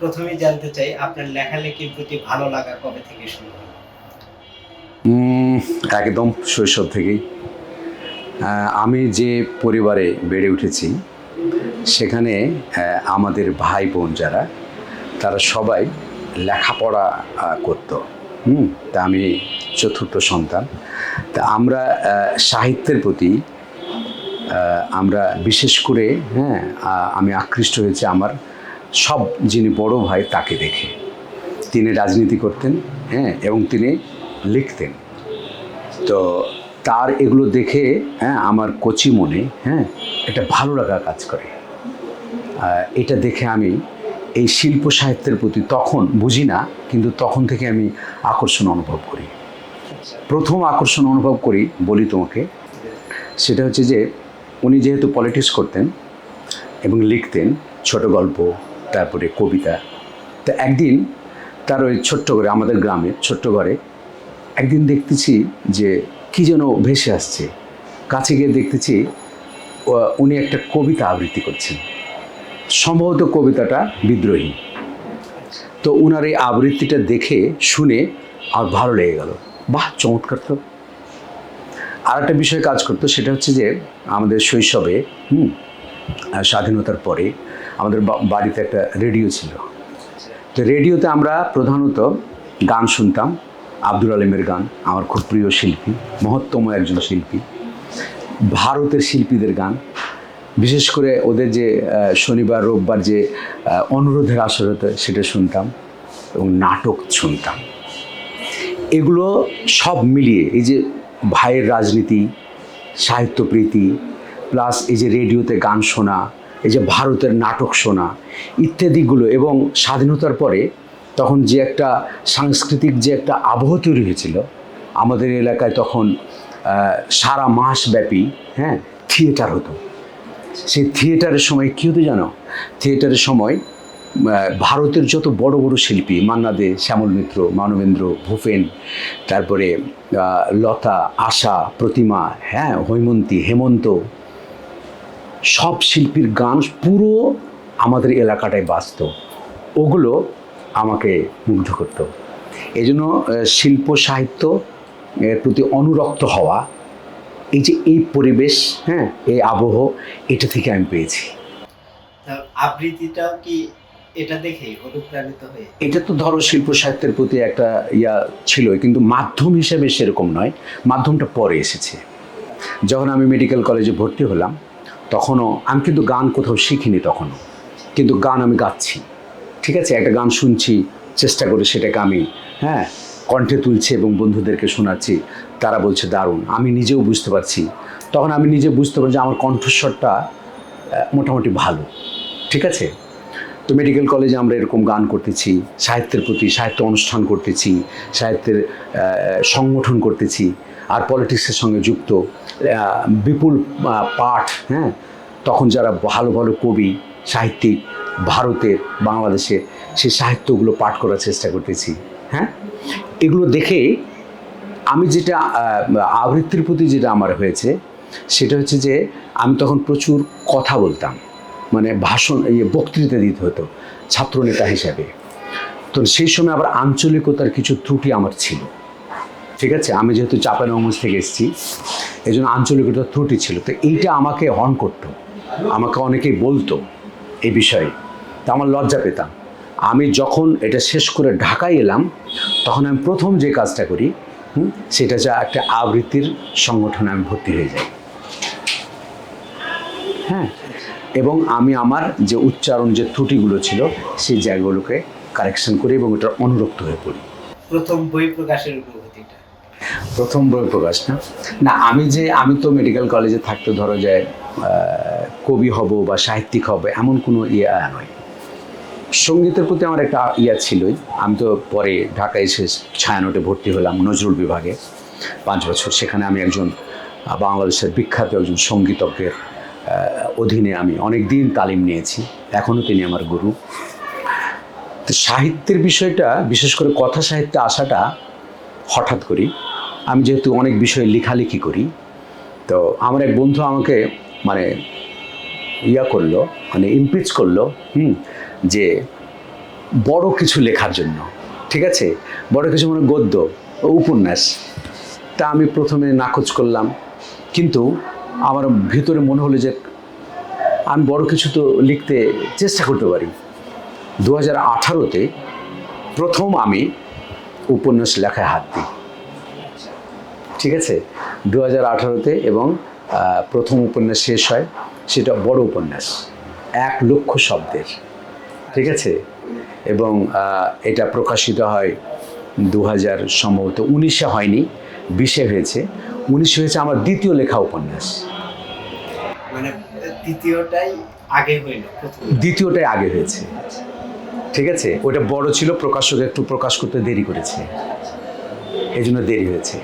প্রথমেই জানতে চাই, আপনার লেখালেখির প্রতি ভালো লাগা কবে থেকে শুরু একদম শৈশব থেকেই। আমি যে পরিবারে বেড়ে উঠেছি, সেখানে আমাদের ভাই বোন যারা, তারা সবাই লেখাপড়া করতো। হুম, তা আমি চতুর্থ সন্তান। তা আমরা সাহিত্যের প্রতি আমরা বিশেষ করে হ্যাঁ আমি আকৃষ্ট হয়েছি আমার সব যিনি বড় ভাই তাকে দেখে। তিনি রাজনীতি করতেন হ্যাঁ এবং তিনি লিখতেন। তো তার এগুলো দেখে হ্যাঁ আমার কচি মনে হ্যাঁ একটা ভালো লাগা কাজ করে। এটা দেখে আমি এই শিল্প সাহিত্যের প্রতি তখন বুঝি না, কিন্তু তখন থেকে আমি আকর্ষণ অনুভব করি। প্রথম আকর্ষণ অনুভব করি, বলি তোমাকে, সেটা হচ্ছে যে উনি যেহেতু পলিটিক্স করতেন এবং লিখতেন ছোট গল্প তারপরে কবিতা। তা একদিন তার ওই ছোট্ট ঘরে, আমাদের গ্রামে ছোট্ট ঘরে, একদিন দেখতেছি যে কি যেন ভেসে আসছে। কাছে গিয়ে দেখতেছি উনি একটা কবিতা আবৃত্তি করছেন। সম্ভবত কবিতাটা বিদ্রোহী। তো উনার এই আবৃত্তিটা দেখে, শুনে আর ভালো লেগে গেল। বাহ, চমৎকার তো। আর একটা বিষয় কাজ করতো, সেটা হচ্ছে যে আমাদের শৈশবে, হুম, স্বাধীনতার পরে আমাদের বাড়িতে একটা রেডিও ছিল। তো রেডিওতে আমরা প্রধানত গান শুনতাম, আব্দুল আলিমের গান, আমার খুব প্রিয় শিল্পী, মহত্তম একজন শিল্পী, ভারতের শিল্পীদের গান। বিশেষ করে ওদের যে শনিবার, রোববার যে অনুরোধের আসর হতো সেটা শুনতাম এবং নাটক শুনতাম। এগুলো সব মিলিয়ে এই যে ভাইয়ের রাজনীতি সাহিত্যপ্রীতি প্লাস এই যে রেডিওতে গান শোনা এই যে ভারতের নাটক শোনা, ইত্যাদিগুলো এবং স্বাধীনতার পরে তখন যে একটা সাংস্কৃতিক যে একটা আবহ তৈরি হয়েছিল, আমাদের এলাকায় তখন সারা মাস ব্যাপী হ্যাঁ থিয়েটার হতো। সেই থিয়েটারের সময় কী হতো জানো? থিয়েটারের সময় ভারতের যত বড় বড় শিল্পী, মান্না দে, শ্যামল মিত্র, মানবেন্দ্র, ভূপেন, তারপরে লতা, আশা, প্রতিমা হ্যাঁ হৈমন্তী, হেমন্ত সব শিল্পীর গান পুরো আমাদের এলাকাটায় বাজত ওগুলো আমাকে মুগ্ধ করতো। এই জন্য শিল্প সাহিত্য এর প্রতি অনুরক্ত হওয়া এই যে এই পরিবেশ হ্যাঁ এই আবহ এটা থেকে আমি পেয়েছি। তা আবৃত্তিটাও কি এটা দেখেই অনুপ্রাণিত হয়ে? এটা তো ধরো শিল্প সাহিত্যের প্রতি একটা ইয়া ছিল কিন্তু মাধ্যম হিসেবে সেরকম নয়। মাধ্যমটা পরে এসেছে। যখন আমি মেডিকেল কলেজে ভর্তি হলাম তখনও, আমি কিন্তু গান কোথাও শিখিনি তখনও। কিন্তু গান আমি গাচ্ছি। ঠিক আছে? একটা গান শুনছি, চেষ্টা করে সেটাকে আমি হ্যাঁ কণ্ঠে তুলছি এবং বন্ধুদেরকে শোনাচ্ছি। তারা বলছে, দারুণ। আমি নিজেও বুঝতে পারছি। তখন আমি নিজে বুঝতে পারছি যে আমার কণ্ঠস্বরটা মোটামুটি ভালো। ঠিক আছে? তো মেডিকেল কলেজে আমরা এরকম গান করতেছি, সাহিত্যের প্রতি সাহিত্য অনুষ্ঠান করতেছি, সাহিত্যের সংগঠন করতেছি। আর পলিটিক্সের সঙ্গে যুক্ত বিপুল পাঠ হ্যাঁ? তখন যারা ভালো ভালো কবি, সাহিত্যিক ভারতের, বাংলাদেশে সেই সাহিত্যগুলো পাঠ করার চেষ্টা করতেছি হ্যাঁ? এগুলো দেখে আমি যেটা আবৃত্তির প্রতি যেটা আমার হয়েছে, সেটা হচ্ছে যে আমি তখন প্রচুর কথা বলতাম মানে ভাষণ ইয়ে বক্তৃতা দিতে হতো ছাত্রনেতা হিসাবে। তো সেই সময় আবার আঞ্চলিকতার কিছু ত্রুটি আমার ছিল। ঠিক আছে? আমি যেহেতু চাপানগঞ্জ থেকে এসেছি এই জন্য আঞ্চলিকতার ত্রুটি ছিল। তো এইটা আমাকে হর্ন করতো। আমাকে অনেকেই বলতো এই বিষয়ে। তা আমার লজ্জা পেতাম। আমি যখন এটা শেষ করে ঢাকায় এলাম, তখন আমি প্রথম যে কাজটা করি সেটা হচ্ছে একটা আবৃত্তির সংগঠনে আমি ভর্তি হয়ে যাই। হ্যাঁ? এবং আমি আমার যে উচ্চারণ যে ত্রুটিগুলো ছিল, সেই জায়গাগুলোকে কারেকশন করি এবং এটার অনুরক্ত হয়ে পড়ি। প্রথম বই প্রকাশের অনুভূতিটা প্রথম বই প্রকাশ না? না, আমি যে, আমি তো মেডিকেল কলেজে থাকতে ধরো যে কবি হব বা সাহিত্যিক হব, এমন কোনো ইয়ে নয়। সঙ্গীতের প্রতি আমার একটা ইয়া ছিলই। আমি তো পরে ঢাকায় এসে ছায়ানটে ভর্তি হলাম নজরুল বিভাগে পাঁচ বছর। সেখানে আমি একজন বাংলাদেশের বিখ্যাত একজন সঙ্গীতজ্ঞের অধীনে আমি অনেক দিন তালিম নিয়েছি। এখনও তিনি আমার গুরু। সাহিত্যের বিষয়টা, বিশেষ করে কথা সাহিত্যে আসাটা হঠাৎ করি আমি যেহেতু অনেক বিষয়ে লেখালেখি করি, তো আমার এক বন্ধু আমাকে মানে ইয়া করল মানে ইমপ্রিচ করল, হুম, যে বড় কিছু লেখার জন্য, ঠিক আছে? বড় কিছু মানে গদ্য ও উপন্যাস। তা আমি প্রথমে নাকচ করলাম, কিন্তু আমার ভিতরে মনে হলো যে আমি বড় কিছু তো লিখতে চেষ্টা করতে পারি। দু হাজার আঠারোতে প্রথম আমি উপন্যাস লেখায় হাত দিই। ঠিক আছে? দু হাজার আঠারোতে এবং প্রথম উপন্যাস শেষ হয় সেটা বড় উপন্যাস এক লক্ষ শব্দের ঠিক আছে? এবং এটা প্রকাশিত হয় দু হাজার সম্ভবত উনিশে হয়নি বিশে হয়েছে। উনিশে হয়েছে আমার দ্বিতীয় লেখা উপন্যাস। মানে তৃতীয়টাই আগে হইল দ্বিতীয়টাই আগে হয়েছে। ঠিক আছে? ওটা বড় ছিল প্রকাশক একটু প্রকাশ করতে দেরি করেছে। এই জন্য দেরি হয়েছে।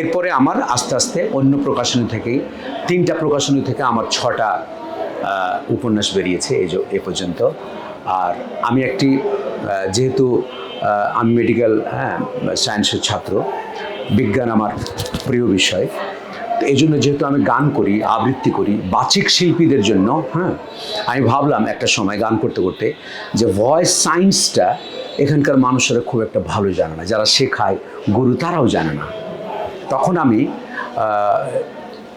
এরপরে আমার আস্তে আস্তে অন্য প্রকাশনী থেকেই, তিনটা প্রকাশনী থেকে আমার ছটা উপন্যাস বেরিয়েছে এই এ পর্যন্ত। আর আমি একটি যেহেতু আমি মেডিকেল হ্যাঁ সায়েন্সের ছাত্র, বিজ্ঞান আমার প্রিয় বিষয়, তো এই জন্য যেহেতু আমি গান করি, আবৃত্তি করি, বাচিক শিল্পীদের জন্য হ্যাঁ আমি ভাবলাম একটা সময় গান করতে করতে যে ভয়েস সায়েন্সটা এখানকার মানুষেরা খুব একটা ভালো জানে না। যারা শেখায় গুরু তারাও জানে না। তখন আমি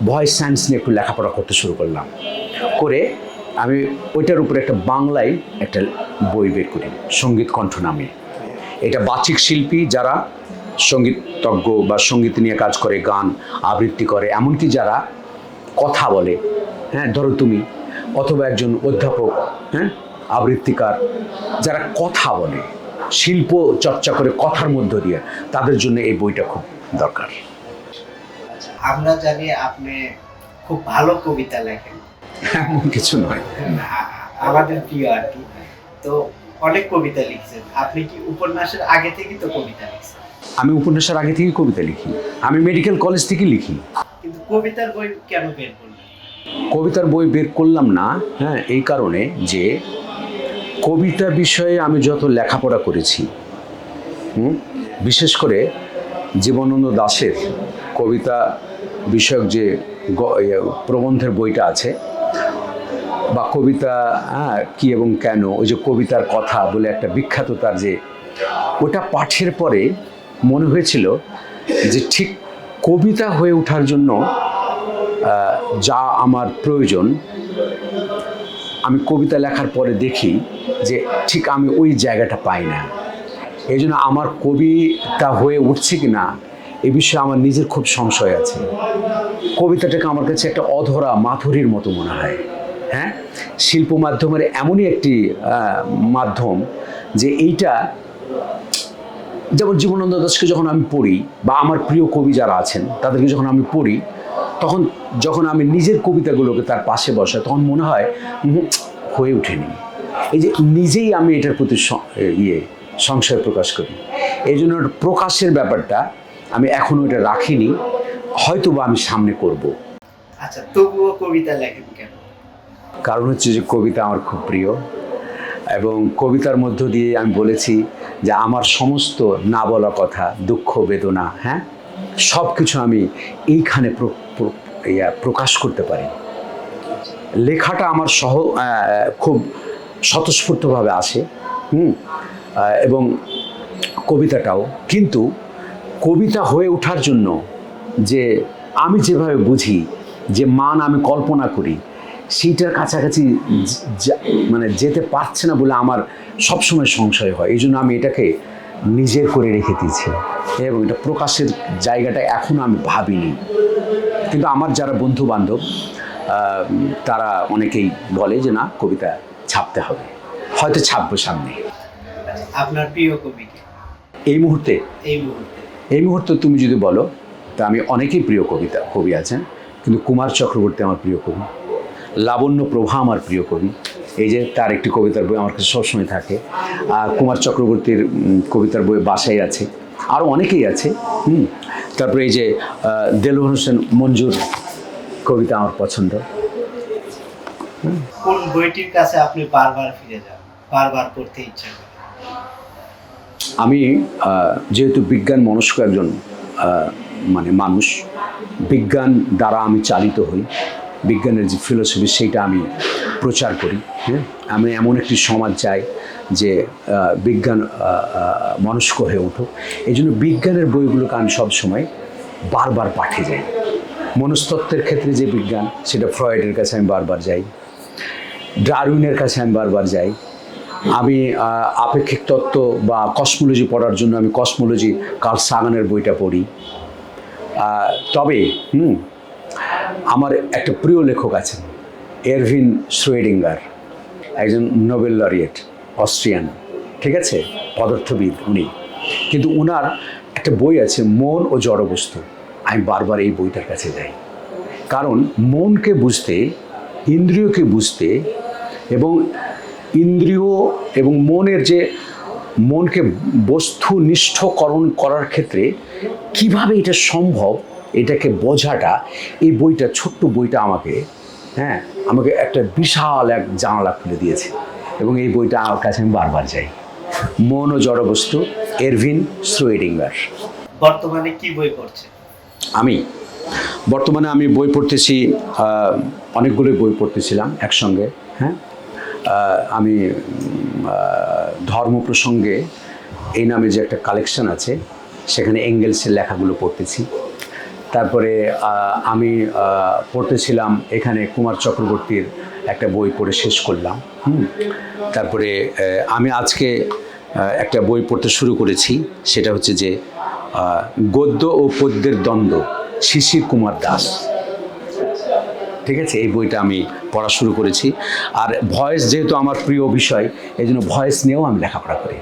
ভয়েস সায়েন্স নিয়ে একটু লেখাপড়া করতে শুরু করলাম। করে আমি ওইটার উপরে একটা বাংলায় একটা বই বের করি, সংগীত কণ্ঠ নামে। এটা বাচিক শিল্পী যারা সঙ্গীতজ্ঞ বা সংগীত নিয়ে কাজ করে, গান আবৃত্তি করে, এমনকি যারা কথা বলে হ্যাঁ ধরো তুমি, অথবা একজন অধ্যাপক হ্যাঁ আবৃত্তিকার, যারা কথা বলে। শিল্প চর্চা করে কথার মধ্য দিয়ে তাদের জন্য এই বইটা খুব দরকার। আমরা জানি আপনি খুব ভালো কবিতা লেখেন। এমন কিছু নয়। আমাদের প্রিয় আর কি। তো অনেক কবিতা লিখছেন। আপনি কি উপন্যাসের আগে থেকে তো কবিতা লিখছেন? আমি উপন্যাসের আগে থেকেই কবিতা লিখি। আমি মেডিকেল কলেজ থেকে লিখি। কিন্তু কবিতার বই কেন বের করলেন? কবিতার বই বের করলাম না হ্যাঁ এই কারণে যে কবিতা বিষয়ে আমি যত লেখাপড়া করেছি বিশেষ করে জীবনানন্দ দাশের কবিতা বিষয়ক যে প্রবন্ধের বইটা আছে, বা কবিতা হ্যাঁ কী এবং কেন, ওই যে কবিতার কথা বলে একটা বিখ্যাত তার যে, ওটা পাঠের পরে মনে হয়েছিল যে ঠিক কবিতা হয়ে ওঠার জন্য যা আমার প্রয়োজন আমি কবিতা লেখার পরে দেখি যে ঠিক আমি ওই জায়গাটা পাই না। এই জন্য আমার কবিতা হয়ে উঠছে কি না এ বিষয়ে আমার নিজের খুব সংশয় আছে। কবিতাটাকে আমার কাছে একটা অধরা মাধুরীর মতো মনে হয়। হ্যাঁ? শিল্প মাধ্যমের এমনই একটি মাধ্যম যে এইটা যেমন জীবনানন্দ দাসকে যখন আমি পড়ি বা আমার প্রিয় কবি যারা আছেন তাদেরকে যখন আমি পড়ি তখন যখন আমি নিজের কবিতাগুলোকে তার পাশে বসাই তখন মনে হয় হয়ে ওঠেনি। এই যে নিজেই আমি এটার প্রতি ইয়ে সংশয় প্রকাশ করি। এই জন্য প্রকাশের ব্যাপারটা আমি এখনও এটা রাখিনি। হয়তো বা আমি সামনে করব। আচ্ছা তবুও কবিতা লেখেন কেন? কারণ হচ্ছে যে কবিতা আমার খুব প্রিয় এবং কবিতার মধ্য দিয়ে আমি বলেছি যে আমার সমস্ত না বলা কথা দুঃখ বেদনা হ্যাঁ? সব কিছু আমি এইখানে ইয়া, প্রকাশ করতে পারি। লেখাটা আমার সহ খুব স্বতঃস্ফূর্তভাবে আসে হুম? এবং কবিতাটাও। কিন্তু কবিতা হয়ে ওঠার জন্য যে আমি যেভাবে বুঝি যে মান আমি কল্পনা করি সেইটার কাছাকাছি মানে যেতে পারছে না বলে আমার সবসময় সংশয় হয়। এই জন্য আমি এটাকে নিজের করে রেখে দিয়েছি। এবং এটা প্রকাশের জায়গাটা এখনও আমি ভাবিনি। কিন্তু আমার যারা বন্ধু বান্ধব তারা অনেকেই বলে যে না কবিতা ছাপতে হবে। হয়তো ছাপবো সামনে। আপনার প্রিয় কবি এই মুহূর্তে? এই মুহূর্তে। এই মুহূর্তে তুমি যদি বলো তা আমি অনেকেই প্রিয় কবিতা কবি আছেন কিন্তু কুমার চক্রবর্তী আমার প্রিয় কবি লাবণ্য প্রভা আমার প্রিয় কবি এই যে তার একটি কবিতার বই আমার কাছে সবসময় থাকে। আর কুমার চক্রবর্তীর কবিতার বই বাসায় আছে। আরও অনেকেই আছে হুম। তারপরে এই যে দেলোয়ার হোসেন মঞ্জুর কবিতা আমার পছন্দ। কোন বইটির কাছে আপনি বারবার ফিরে যান? বারবার পড়তে ইচ্ছা আমি যেহেতু বিজ্ঞান মনস্ক একজন আহ, মানে মানুষ বিজ্ঞান দ্বারা আমি চালিত হই বিজ্ঞানের যে ফিলোসফি সেইটা আমি প্রচার করি হ্যাঁ। আমি এমন একটি সমাজ চাই যে বিজ্ঞান মনস্ক হয়ে উঠুক। এই জন্য বিজ্ঞানের বইগুলোকে আমি সবসময় বারবার পাঠে যাই মনস্তত্ত্বের ক্ষেত্রে যে বিজ্ঞান, সেটা ফ্রয়েডের কাছে আমি বারবার যাই। ডারউইনের কাছে আমি বারবার যাই। আমি আপেক্ষিক তত্ত্ব বা কসমোলজি পড়ার জন্য আমি কসমোলজি কার্ল সাগানের বইটা পড়ি। তবে, হুম, আমার একটা প্রিয় লেখক আছেন, এরভিন শ্রোয়েডিঙ্গার, একজন নোবেল লরিয়েট। অস্ট্রিয়ান, ঠিক আছে? পদার্থবিদ উনি। কিন্তু ওনার একটা বই আছে, মন ও জড়বস্তু। আমি বারবার এই বইটার কাছে যাই। কারণ মনকে বুঝতে, ইন্দ্রিয়কে বুঝতে এবং ইন্দ্রিয় এবং মনের যে মনকে বস্তুনিষ্ঠকরণ করার ক্ষেত্রে কীভাবে এটা সম্ভব, এটাকে বোঝাটা, এই বইটা, ছোট্ট বইটা আমাকে হ্যাঁ আমাকে একটা বিশাল এক জানালা খুলে দিয়েছে। এবং এই বইটা আমার কাছে আমি বারবার যাই মন ও জড়বস্তু এরভিন শ্রোয়েডিঙ্গার। বর্তমানে কি বই পড়ছে? আমি? বর্তমানে আমি বই পড়তেছি অনেকগুলো বই পড়তেছিলাম একসঙ্গে হ্যাঁ? আমি ধর্ম প্রসঙ্গে এই নামে যে একটা কালেকশন আছে সেখানে এঙ্গেলসের লেখাগুলো পড়তেছি। তারপরে আমি পড়তেছিলাম এখানে কুমার চক্রবর্তীর একটা বই পড়ে শেষ করলাম, হুম? তারপরে আমি আজকে একটা বই পড়তে শুরু করেছি, সেটা হচ্ছে যে গদ্য ও পদ্যের দ্বন্দ্ব, শিশির কুমার দাস। ঠিক আছে? এই বইটা আমি পড়া শুরু করেছি। আর ভয়েস যেহেতু আমার প্রিয় বিষয়, এই জন্য ভয়েস নিয়েও আমি লেখাপড়া করি।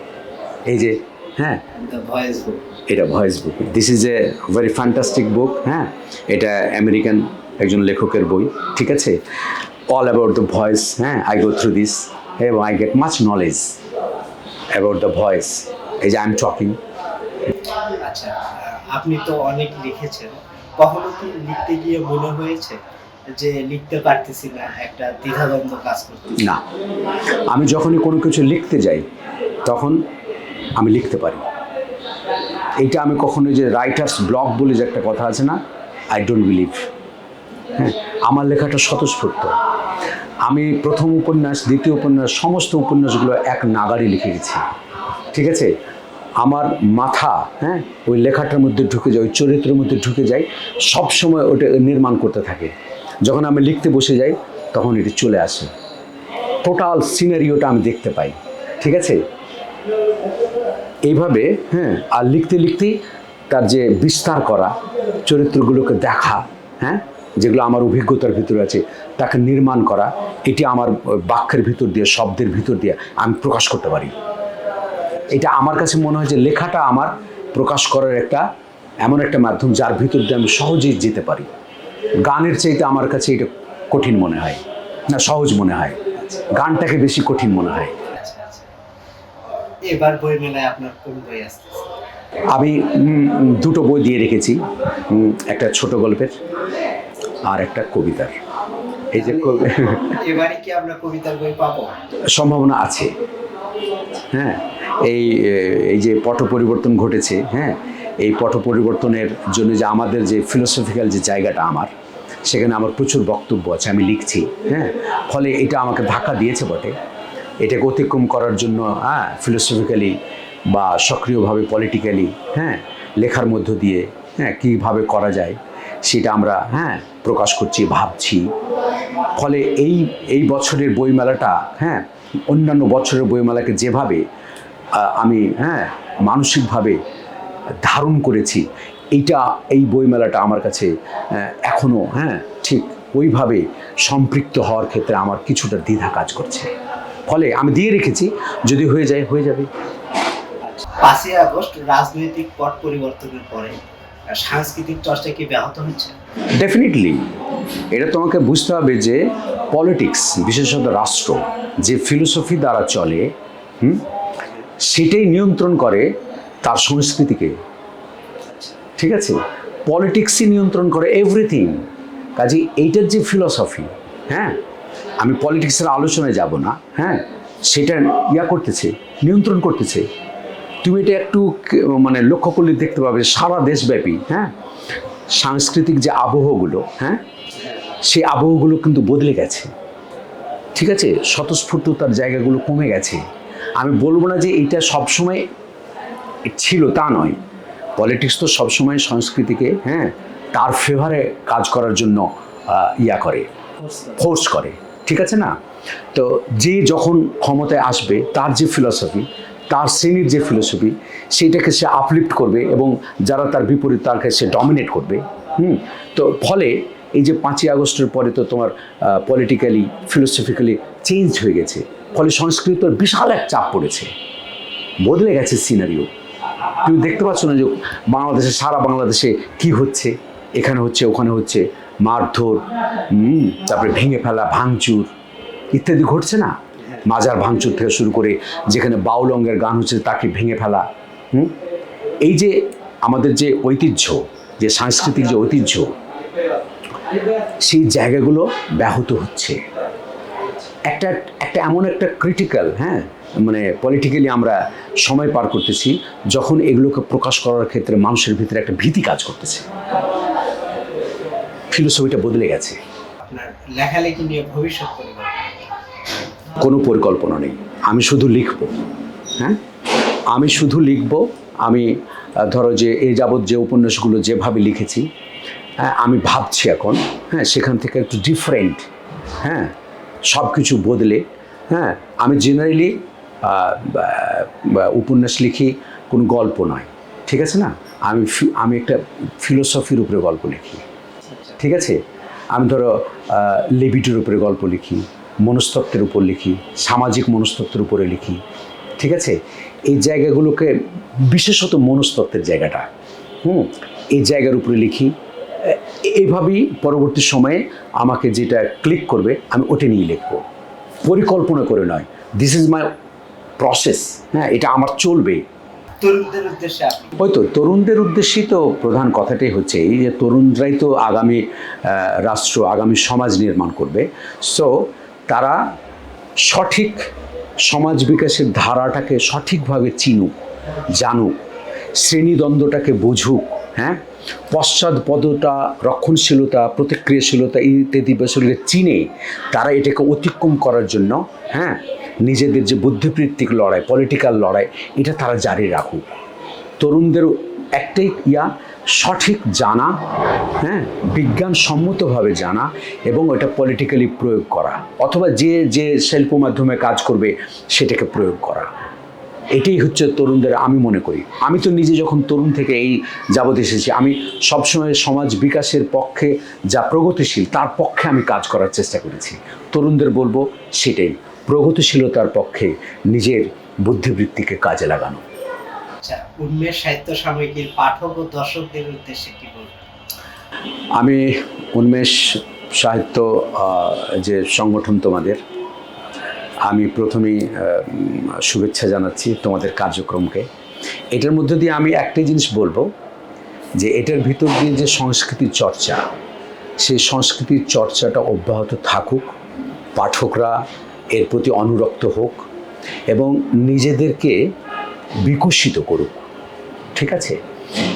এই যে হ্যাঁ। দ্য ভয়েস বুক এটা voice book this is a very fantastic book হ্যাঁ। এটা আমেরিকান একজন লেখকের বই ঠিক আছে? অল অ্যাবাউট দ্য ভয়েস হ্যাঁ আই গো থ্রু দিস এবং I get much knowledge about the voice এই যে আই এম টকিং আচ্ছা আপনি তো অনেক লিখেছেন। কখনো কি লিখতে গিয়ে মনে হয়েছে যে লিখতে পারতেছি না একটা দ্বিধাদ্বন্দ্ব কাজ করতে না। আমি যখনই কোনো কিছু লিখতে যাই তখন আমি লিখতে পারি। এইটা আমি কখনো যে রাইটার্স ব্লক বলে যে একটা কথা আছে না আই ডোন্ট বিলিভ হ্যাঁ আমার লেখাটা স্বতঃস্ফূর্ত। আমি প্রথম উপন্যাস, দ্বিতীয় উপন্যাস, সমস্ত উপন্যাসগুলো এক নাগারে লিখে গেছি। ঠিক আছে? আমার মাথা হ্যাঁ ওই লেখাটার মধ্যে ঢুকে যায়, ওই চরিত্রের মধ্যে ঢুকে যায় সব সময় ওটা নির্মাণ করতে থাকে। যখন আমি লিখতে বসে যাই, তখন এটি চলে আসে। টোটাল সিনারিওটা আমি দেখতে পাই। ঠিক আছে? এইভাবে হ্যাঁ আর লিখতে লিখতেই তার যে বিস্তার করা, চরিত্রগুলোকে দেখা হ্যাঁ যেগুলো আমার অভিজ্ঞতার ভিতরে আছে, তাকে নির্মাণ করা, এটি আমার বাক্যের ভিতর দিয়ে, শব্দের ভিতর দিয়ে আমি প্রকাশ করতে পারি। এটা আমার কাছে মনে হয় যে লেখাটা আমার প্রকাশ করার একটা এমন একটা মাধ্যম যার ভিতর দিয়ে আমি সহজেই যেতে পারি। গানের চাইতে আমার কাছে এটা কঠিন মনে হয়, না সহজ মনে হয়। গানটাকে বেশি কঠিন মনে হয়। এবার বই মেলায় আপনার কোন বই আসতেছে? আমি দুটো বই দিয়ে রেখেছি একটা ছোট গল্পের আর একটা কবিতার। এই যে এবারে কি আমরা কবিতার বই পাবো? সম্ভাবনা আছে। হ্যাঁ এই এই যে পট পরিবর্তন ঘটেছে হ্যাঁ এই পট পরিবর্তনের জন্য যে আমাদের যে ফিলোসফিক্যাল যে জায়গাটা আমার সেখানে আমার প্রচুর বক্তব্য আছে আমি লিখছি হ্যাঁ ফলে এটা আমাকে ধাক্কা দিয়েছে বটে। এটাকে অতিক্রম করার জন্য হ্যাঁ ফিলোসফিক্যালি বা সক্রিয়ভাবে পলিটিক্যালি হ্যাঁ লেখার মধ্য দিয়ে হ্যাঁ কীভাবে করা যায় সেটা আমরা হ্যাঁ প্রকাশ করছি ভাবছি। ফলে এই এই বছরের বইমেলাটা হ্যাঁ অন্যান্য বছরের বইমেলাকে যেভাবে আমি হ্যাঁ মানসিকভাবে ধারণ করেছি এইটা এই বইমেলাটা আমার কাছে আহ, এখনও হ্যাঁ ঠিক ওইভাবে সম্পৃক্ত হওয়ার ক্ষেত্রে আমার কিছুটা দ্বিধা কাজ করছে। ফলে আমি দিয়ে রেখেছি যদি হয়ে যায় হয়ে যাবে। পাঁচই আগস্ট রাজনৈতিক পট পরিবর্তনের পরে সাংস্কৃতিক চর্চা কি ব্যাহত হচ্ছে? ডেফিনেটলি এটা তোমাকে বুঝতে হবে যে পলিটিক্স বিশেষত রাষ্ট্র যে ফিলোসফি দ্বারা চলে হুম সেটাই নিয়ন্ত্রণ করে তার সংস্কৃতিকে। ঠিক আছে? পলিটিক্সই নিয়ন্ত্রণ করে এভরিথিং কাজে এইটার যে ফিলসফি হ্যাঁ আমি পলিটিক্সের আলোচনায় যাব না হ্যাঁ? সেটা ইয়া করতেছে, নিয়ন্ত্রণ করতেছে। তুমি এটা একটু মানে লক্ষ্য করলে দেখতে পাবে সারা দেশব্যাপী হ্যাঁ? সাংস্কৃতিক যে আবহগুলো হ্যাঁ? সেই আবহগুলো কিন্তু বদলে গেছে। ঠিক আছে? স্বতঃস্ফূর্ততার জায়গাগুলো কমে গেছে। আমি বলব না যে এটা সবসময় ছিল, তা নয়। পলিটিক্স তো সবসময় সংস্কৃতিকে হ্যাঁ? তার ফেভারে কাজ করার জন্য ইয়া করে ফোর্স করে। ঠিক আছে না? তো যে যখন ক্ষমতায় আসবে, তার যে ফিলসফি তার শ্রেণির যে ফিলসফি সেইটাকে সে আপলিফ্ট করবে এবং যারা তার বিপরীত তাকে সে ডমিনেট করবে। হুম? তো ফলে এই যে পাঁচই আগস্টের পরে তো তোমার পলিটিক্যালি ফিলোসফিক্যালি চেঞ্জ হয়ে গেছে। ফলে সংস্কৃতর বিশাল এক চাপ পড়েছে। বদলে গেছে সিনারিও তুমি দেখতে পাচ্ছ না যে বাংলাদেশে, সারা বাংলাদেশে কি হচ্ছে? এখানে হচ্ছে, ওখানে হচ্ছে। মারধর হুম, তারপরে ভেঙে ফেলা ভাঙচুর ইত্যাদি ঘটছে না? মাজার ভাঙচুর থেকে শুরু করে যেখানে বাউল অঙ্গের গান হচ্ছে তাকে ভেঙে ফেলা হুম? এই যে আমাদের যে ঐতিহ্য যে সাংস্কৃতিক যে ঐতিহ্য সেই জায়গাগুলো ব্যাহত হচ্ছে। একটা একটা এমন একটা ক্রিটিক্যাল হ্যাঁ? মানে পলিটিক্যালি আমরা সময় পার করতেছি যখন এগুলোকে প্রকাশ করার ক্ষেত্রে মানুষের ভিতরে একটা ভীতি কাজ করতেছে। ফিলোসফিটা বদলে গেছে। আপনার লেখালেখি নিয়ে ভবিষ্যৎ কোনো পরিকল্পনা নেই। আমি শুধু লিখব হ্যাঁ? আমি শুধু লিখব আমি ধরো যে এই যাবৎ যে উপন্যাসগুলো যেভাবে লিখেছি হ্যাঁ, আমি ভাবছি এখন হ্যাঁ সেখান থেকে একটু ডিফারেন্ট হ্যাঁ সব কিছু বদলে হ্যাঁ আমি জেনারেলি উপন্যাস লিখি কোনো গল্প নয় ঠিক আছে না? আমি আমি একটা ফিলোসফির উপরে গল্প লিখি। ঠিক আছে? আমি ধরো লেবিটের উপরে গল্প লিখি, মনস্তত্ত্বের উপর লিখি, সামাজিক মনস্তত্ত্বের উপরে লিখি, ঠিক আছে? এই জায়গাগুলোকে বিশেষত মনস্তত্ত্বের জায়গাটা, হুম? এই জায়গার উপরে লিখি, এ- এইভাবেই পরবর্তী সময়ে আমাকে যেটা ক্লিক করবে, আমি ওটা নিয়ে লিখব। পরিকল্পনা করে নয় দিস ইজ মাই প্রসেস হ্যাঁ? এটা আমার চলবে। তরুণদের উদ্দেশ্যে ওই তো, তরুণদের উদ্দেশ্যেই তো প্রধান কথাটাই হচ্ছে এই যে তরুণরাই তো আগামী রাষ্ট্র, আগামী সমাজ নির্মাণ করবে। সো তারা সঠিক সমাজ বিকাশের ধারাটাকে সঠিকভাবে চিনুক, জানুক, শ্রেণীদ্বন্দ্বটাকে বুঝুক হ্যাঁ? পশ্চাৎপদটা রক্ষণশীলতা, প্রতিক্রিয়াশীলতা, ইত্যাদি বিষয়গুলো চিনে তারা এটাকে অতিক্রম করার জন্য হ্যাঁ? নিজেদের যে বুদ্ধিবৃত্তিক লড়াই পলিটিক্যাল লড়াই, এটা তারা জারি রাখুক। তরুণদের একটাই ইয়া, সঠিক জানা হ্যাঁ বিজ্ঞানসম্মতভাবে জানা এবং ওটা পলিটিক্যালি প্রয়োগ করা। অথবা যে যে শিল্প মাধ্যমে কাজ করবে, সেটাকে প্রয়োগ করা। এটাই হচ্ছে তরুণদের, আমি মনে করি। আমি তো নিজে যখন তরুণ থেকে এই যাবত এসেছি, আমি সবসময় সমাজ বিকাশের পক্ষে যা প্রগতিশীল, তার পক্ষে আমি কাজ করার চেষ্টা করেছি। তরুণদের বলব সেটাই। প্রগতিশীলতার পক্ষে নিজের বুদ্ধিবৃত্তিকে কাজে লাগানো। আচ্ছা উন্মেষ সাহিত্য সাময়িকীর পাঠক ও দর্শকদের উদ্দেশ্যে কি বলবেন? আমি উন্মেষ সাহিত্য যে সংগঠন তোমাদের আমি প্রথমেই শুভেচ্ছা জানাচ্ছি তোমাদের কার্যক্রমকে। এটার মধ্যে দিয়ে আমি একটাই জিনিস বলব যে এটার ভিতর দিয়ে যে সংস্কৃতির চর্চা সেই সংস্কৃতির চর্চাটা অব্যাহত থাকুক। পাঠকরা এর প্রতি অনুরক্ত হোক এবং নিজেদেরকে বিকশিত করুক। ঠিক আছে?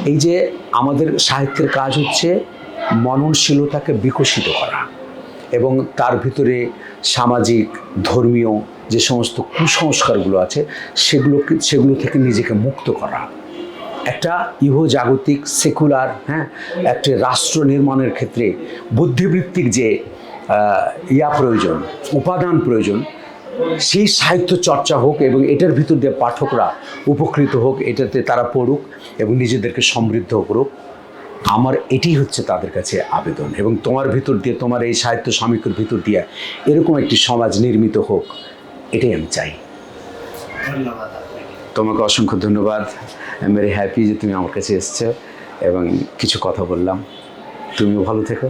এই যে আমাদের সাহিত্যের কাজ হচ্ছে মননশীলতাকে বিকশিত করা এবং তার ভিতরে সামাজিক, ধর্মীয় যে সমস্ত কুসংস্কারগুলো আছে, সেগুলোকে, সেগুলো থেকে নিজেকে মুক্ত করা। একটা ইহজাগতিক, সেকুলার হ্যাঁ একটা রাষ্ট্র নির্মাণের ক্ষেত্রে বুদ্ধিবৃত্তিক যে ইয়া প্রয়োজন উপাদান প্রয়োজন সেই সাহিত্য চর্চা হোক এবং এটার ভিতর দিয়ে পাঠকরা উপকৃত হোক এটাতে তারা পড়ুক এবং নিজেদেরকে সমৃদ্ধ করুক আমার এটি হচ্ছে তাদের কাছে আবেদন। এবং তোমার ভিতর দিয়ে তোমার এই সাহিত্য সাময়িকের ভিতর দিয়ে এরকম একটি সমাজ নির্মিত হোক এটাই আমি চাই। ধন্যবাদ তোমাকে অসংখ্য ধন্যবাদ। আই ভেরি হ্যাপি যে তুমি আমার কাছে এসছো এবং কিছু কথা বললাম। তুমিও ভালো থেকো।